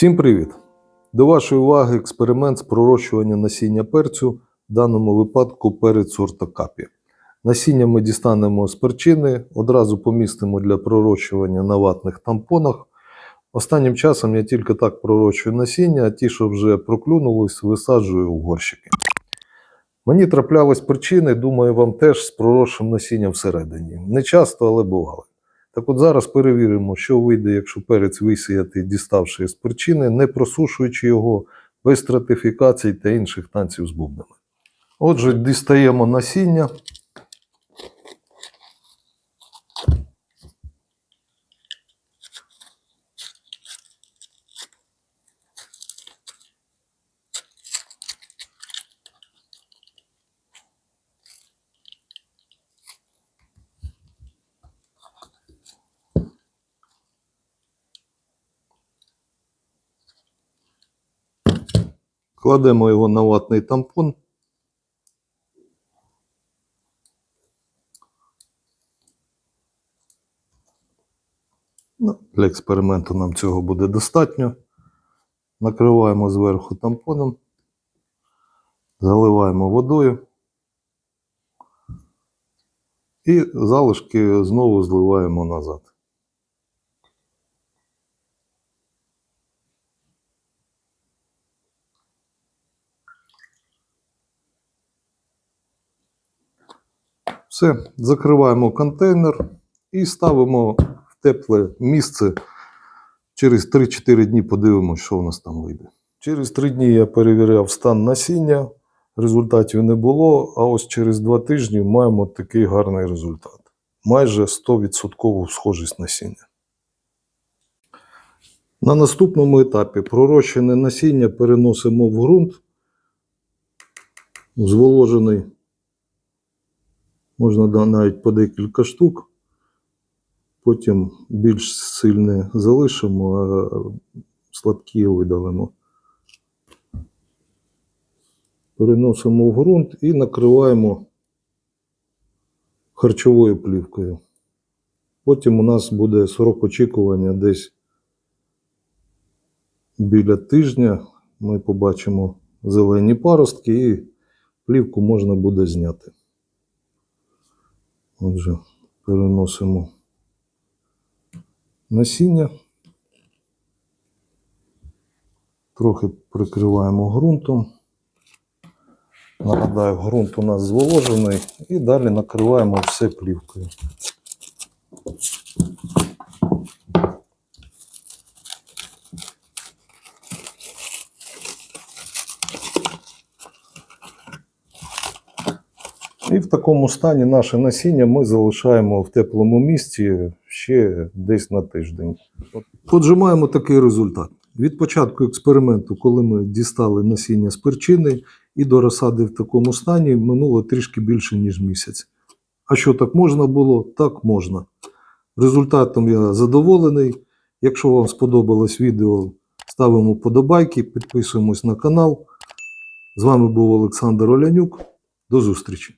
Всім привіт! До вашої уваги експеримент з пророщування насіння перцю, в даному випадку перець сорта капі. Насіння ми дістанемо з перчини, одразу помістимо для пророщування на ватних тампонах. Останнім часом я тільки так пророщую насіння, а ті, що вже проклюнулись, висаджую в горщики. Мені траплялись причини, думаю, вам теж з проросшим насінням всередині. Не часто, але бували. Так от зараз перевіримо, що вийде, якщо перець висіяти, діставши з причини, не просушуючи його без стратифікацій та інших танців з бубнами. Отже, дістаємо насіння. Кладемо його на ватний тампон. Ну, Для експерименту нам цього буде достатньо. Накриваємо зверху тампоном, заливаємо водою і залишки знову зливаємо назад. Все, закриваємо контейнер і ставимо в тепле місце. Через 3-4 дні подивимося, що у нас там вийде. Через 3 дні я перевіряв стан насіння, результатів не було, а ось через 2 тижні маємо такий гарний результат. Майже 100% схожість насіння. На наступному етапі пророщене насіння переносимо в ґрунт, зволожений Можна навіть по декілька штук. Потім більш сильне залишимо, а сладкі видалимо. Переносимо в ґрунт і накриваємо харчовою плівкою. Потім у нас буде срок очікування десь біля тижня. Ми побачимо зелені паростки і плівку можна буде зняти. Отже, переносимо насіння. Трохи прикриваємо ґрунтом. Нагадаю, ґрунт у нас зволожений і далі накриваємо все плівкою. І в такому стані наше насіння ми залишаємо в теплому місці ще десь на тиждень. Отже, маємо такий результат. Від початку експерименту, коли ми дістали насіння з перчини і до розсади в такому стані, минуло трішки більше, ніж місяць. А що так можна було? Так можна. Результатом я задоволений. Якщо вам сподобалось відео, ставимо подобайки, підписуємось на канал. З вами був Олександр Олянюк. До зустрічі!